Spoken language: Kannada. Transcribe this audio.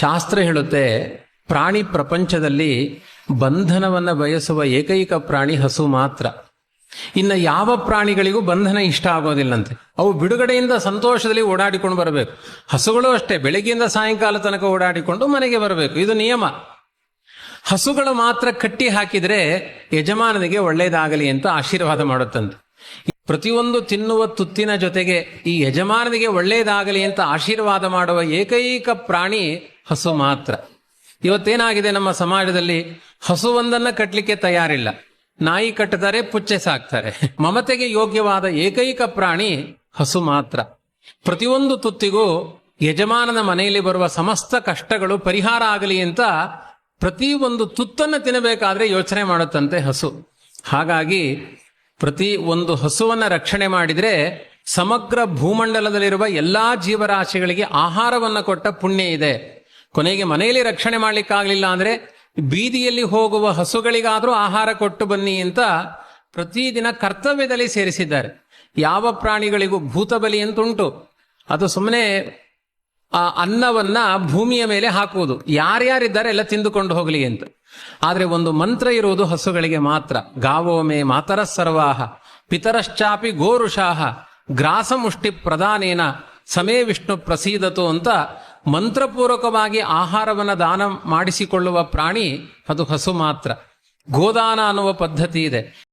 ಶಾಸ್ತ್ರ ಹೇಳುತ್ತೆ, ಪ್ರಾಣಿ ಪ್ರಪಂಚದಲ್ಲಿ ಬಂಧನವನ್ನು ಬಯಸುವ ಏಕೈಕ ಪ್ರಾಣಿ ಹಸು ಮಾತ್ರ. ಇನ್ನು ಯಾವ ಪ್ರಾಣಿಗಳಿಗೂ ಬಂಧನ ಇಷ್ಟ ಆಗೋದಿಲ್ಲಂತೆ. ಅವು ಬಿಡುಗಡೆಯಿಂದ ಸಂತೋಷದಲ್ಲಿ ಓಡಾಡಿಕೊಂಡು ಬರಬೇಕು. ಹಸುಗಳು ಅಷ್ಟೇ, ಬೆಳಗ್ಗೆಯಿಂದ ಸಾಯಂಕಾಲ ತನಕ ಓಡಾಡಿಕೊಂಡು ಮನೆಗೆ ಬರಬೇಕು. ಇದು ನಿಯಮ. ಹಸುಗಳು ಮಾತ್ರ ಕಟ್ಟಿ ಹಾಕಿದರೆ ಯಜಮಾನನಿಗೆ ಒಳ್ಳೆಯದಾಗಲಿ ಅಂತ ಆಶೀರ್ವಾದ ಮಾಡುತ್ತಂತೆ. ಪ್ರತಿಯೊಂದು ತಿನ್ನುವ ತುತ್ತಿನ ಜೊತೆಗೆ ಈ ಯಜಮಾನನಿಗೆ ಒಳ್ಳೆಯದಾಗಲಿ ಅಂತ ಆಶೀರ್ವಾದ ಮಾಡುವ ಏಕೈಕ ಪ್ರಾಣಿ ಹಸು ಮಾತ್ರ. ಇವತ್ತೇನಾಗಿದೆ ನಮ್ಮ ಸಮಾಜದಲ್ಲಿ? ಹಸುವೊಂದನ್ನ ಕಟ್ಟಲಿಕ್ಕೆ ತಯಾರಿಲ್ಲ. ನಾಯಿ ಕಟ್ಟುತ್ತಾರೆ ಪುಚ್ಚೆ ಸಾಕ್ತಾರೆ. ಮಮತೆಗೆ ಯೋಗ್ಯವಾದ ಏಕೈಕ ಪ್ರಾಣಿ ಹಸು ಮಾತ್ರ. ಪ್ರತಿಯೊಂದು ತುತ್ತಿಗೂ ಯಜಮಾನನ ಮನೆಯಲ್ಲಿ ಬರುವ ಸಮಸ್ತ ಕಷ್ಟಗಳು ಪರಿಹಾರ ಆಗಲಿ ಅಂತ ಪ್ರತಿಯೊಂದು ತುತ್ತನ್ನು ತಿನ್ನಬೇಕಾದ್ರೆ ಯೋಚನೆ ಮಾಡುತ್ತಂತೆ ಹಸು. ಹಾಗಾಗಿ ಪ್ರತಿ ಒಂದು ಹಸುವನ್ನು ರಕ್ಷಣೆ ಮಾಡಿದರೆ ಸಮಗ್ರ ಭೂಮಂಡಲದಲ್ಲಿರುವ ಎಲ್ಲಾ ಜೀವರಾಶಿಗಳಿಗೆ ಆಹಾರವನ್ನು ಕೊಟ್ಟ ಪುಣ್ಯ ಇದೆ. ಕೊನೆಗೆ ಮನೆಯಲ್ಲಿ ರಕ್ಷಣೆ ಮಾಡಲಿಕ್ಕಾಗಲಿಲ್ಲ ಅಂದರೆ ಬೀದಿಯಲ್ಲಿ ಹೋಗುವ ಹಸುಗಳಿಗಾದರೂ ಆಹಾರ ಕೊಟ್ಟು ಬನ್ನಿ ಅಂತ ಪ್ರತಿದಿನ ಕರ್ತವ್ಯದಲ್ಲಿ ಸೇರಿಸಿದ್ದಾರೆ. ಯಾವ ಪ್ರಾಣಿಗಳಿಗೂ ಭೂತಬಲಿ ಅಂತುಂಟು ಅದು ಸುಮ್ಮನೆ ಆ ಅನ್ನವನ್ನ ಭೂಮಿಯ ಮೇಲೆ ಹಾಕುವುದು. ಯಾರ್ಯಾರಿದ್ದಾರೆ ಎಲ್ಲ ತಿಂದುಕೊಂಡು ಹೋಗಲಿ ಅಂತ. ಆದರೆ ಒಂದು ಮಂತ್ರ ಇರುವುದು ಹಸುಗಳಿಗೆ ಮಾತ್ರ. ಗಾವೋಮೆ ಮಾತರ ಸರ್ವಾಹ. ಪಿತರಶ್ಚಾಪಿ ಗೋರುಷಾಹ. ಗ್ರಾಸಮುಷ್ಟಿ ಪ್ರಧಾನೇನ. ಸಮೇ ವಿಷ್ಣು ಪ್ರಸೀದತು ಅಂತ ಮಂತ್ರಪೂರ್ವಕವಾಗಿ ಆಹಾರವನ್ನು ದಾನ ಮಾಡಿಸಿಕೊಳ್ಳುವ ಪ್ರಾಣಿ ಅದು ಹಸು ಮಾತ್ರ. ಗೋದಾನ ಅನ್ನುವ ಪದ್ಧತಿ ಇದೆ.